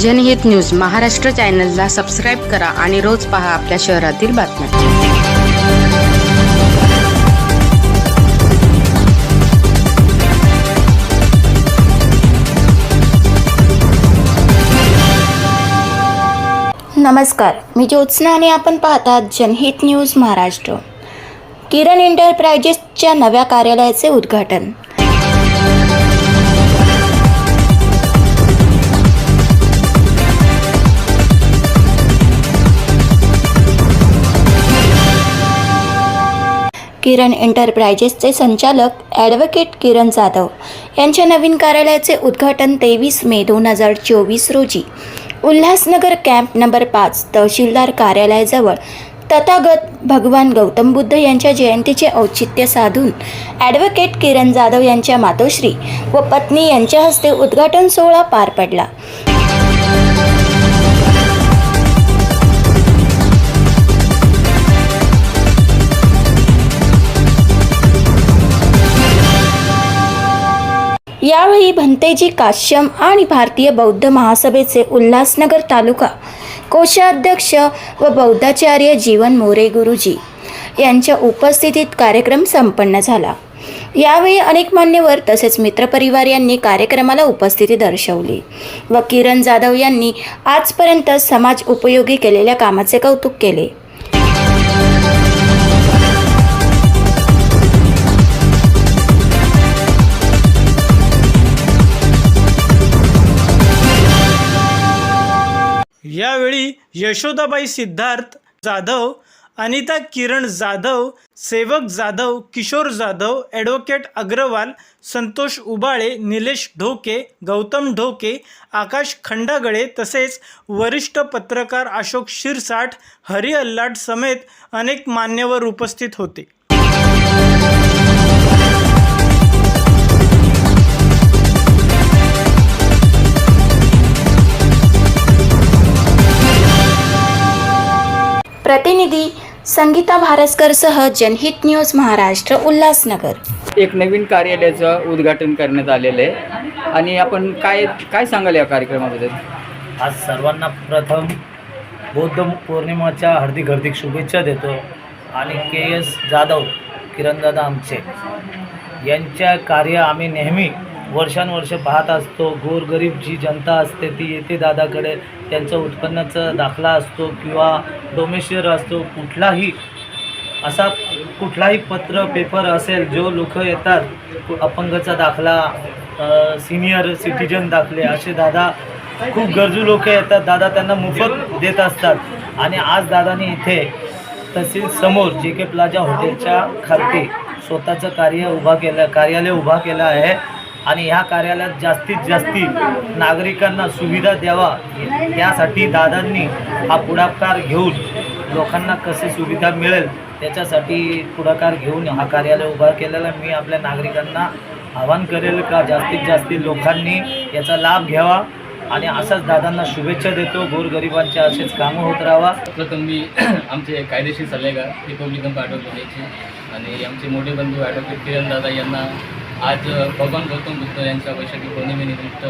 जनहित न्यूज महाराष्ट्र चॅनलला सबस्क्राईब करा आणि रोज पहा आपल्या शहरातील बातम्या. नमस्कार मी ज्योत्स्ना आणि आपण पाहतात जनहित न्यूज महाराष्ट्र. किरण एंटरप्राइजेसच्या नव्या कार्यालयाचे उद्घाटन. किरण एंटरप्राइजेसचे संचालक ॲडव्होकेट किरण जाधव यांच्या नवीन कार्यालयाचे उद्घाटन तेवीस मे दोन हजार चोवीस रोजी. उल्हासनगर कॅम्प नंबर पाच तहसीलदार कार्यालयाजवळ तथागत भगवान गौतम बुद्ध यांच्या जयंतीचे औचित्य साधून ॲडव्होकेट किरण जाधव यांच्या मातोश्री व पत्नी यांच्या हस्ते उद्घाटन सोहळा पार पडला. यावेळी भंतेजी काश्यम आणि भारतीय बौद्ध महासभेचे उल्हासनगर तालुका कोषाध्यक्ष व बौद्धाचार्य जीवन मोरे गुरुजी यांच्या उपस्थितीत कार्यक्रम संपन्न झाला. यावेळी अनेक मान्यवर तसेच मित्रपरिवार यांनी कार्यक्रमाला उपस्थिती दर्शवली व किरण जाधव यांनी आजपर्यंत समाज उपयोगी केलेल्या कामाचे कौतुक केले. यावेळी यशोदाबाई सिद्धार्थ जाधव अनिता किरण जाधव सेवक जाधव किशोर जाधव ॲडव्होकेट अग्रवाल संतोष उबाळे निलेश ढोके गौतम ढोके आकाश खंडागळे तसेच वरिष्ठ पत्रकार अशोक शिरसाठ हरी अल्लाट समेत अनेक मान्यवर उपस्थित होते. प्रतिनिधी संगीता भारसकरसह जनहित न्यूज महाराष्ट्र उल्हासनगर. एक नवीन कार्यालयाचं उद्घाटन करण्यात आलेलं आहे. आणि आपण काय काय सांगाल या कार्यक्रमाबद्दल? आज सर्वांना प्रथम बौद्ध पौर्णिमाच्या हार्दिक हार्दिक शुभेच्छा देतो. आणि के एस जाधव किरणदादा आमचे यांच्या कार्य आम्ही नेहमी वर्षानुवर्ष पाहत असतो. गोरगरीब जी जनता असते ती येते दादाकडे. त्यांचं उत्पन्नाचा दाखला असतो किंवा डोमेशियर असतो. कुठलाही असा कुठलाही पत्र पेपर असेल जो लोक येतात अपंगचा दाखला सिनियर सिटीजन दाखले असे दादा खूप गरजू लोक येतात. दादा त्यांना मोफत देत असतात. आणि आज दादानी इथे तसेच समोर जे के प्लाझा हॉटेलच्या खालती स्वतःचं कार्य उभा केलं कार्यालय उभा केलं आहे. आणि ह्या कार्यालयात जास्तीत जास्ती नागरिकांना सुविधा द्यावा यासाठी दादांनी हा पुढाकार घेऊन लोकांना कशी सुविधा मिळेल त्याच्यासाठी पुढाकार घेऊन हा कार्यालय उभा केलेला. मी आपल्या नागरिकांना आवाहन करेल का जास्तीत जास्त लोकांनी याचा लाभ घ्यावा आणि असाच दादांना शुभेच्छा देतो. गोरगरिबांच्या असेच कामं होत राहावा. प्रथम मी आमचे कायदेशीर सल्लेगार रिपब्लिकन पार्टी ऑफ आणि आमचे मोठे बंधू ॲडव्होकेट किरण दादा यांना आज भगवान गौतम बुद्ध यांच्या वैशाखी पौर्णिमेनिमित्त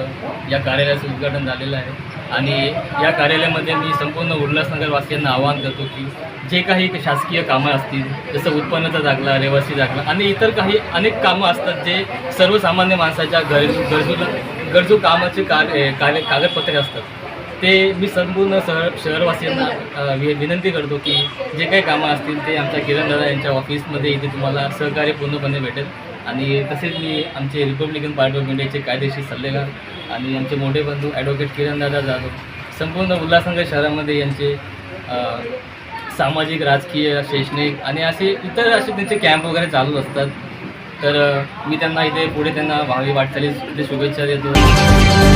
या कार्यालयाचं उद्घाटन झालेलं आहे. आणि या कार्यालयामध्ये मी संपूर्ण उल्हासनगरवासियांना आवाहन करतो की जे काही शासकीय कामं असतील जसं उत्पन्नाचा दाखला रहिवासी दाखला आणि इतर काही अनेक कामं असतात जे सर्वसामान्य माणसाच्या गरजू गरजूला गरजू कामाचे कार्य कार्य कागदपत्रे असतात. ते मी संपूर्ण शहर शहरवासियांना वि विनंती करतो की जे काही कामं असतील ते आमच्या किरणदादा यांच्या ऑफिसमध्ये इथे तुम्हाला सहकार्य पूर्णपणे भेटेल. आणि तसेच मी आमचे रिपब्लिकन पार्टी ऑफ इंडियाचे कायदेशीर सल्लेगार आणि आमचे मोठे बंधू ॲडव्होकेट किरणदादा जाधव संपूर्ण उल्हासनगर शहरामध्ये यांचे सामाजिक राजकीय शैक्षणिक आणि असे इतर असे त्यांचे कॅम्प वगैरे चालू असतात. तर मी त्यांना इथे पुढे त्यांना भावी वाटचालीस शुभेच्छा देतो.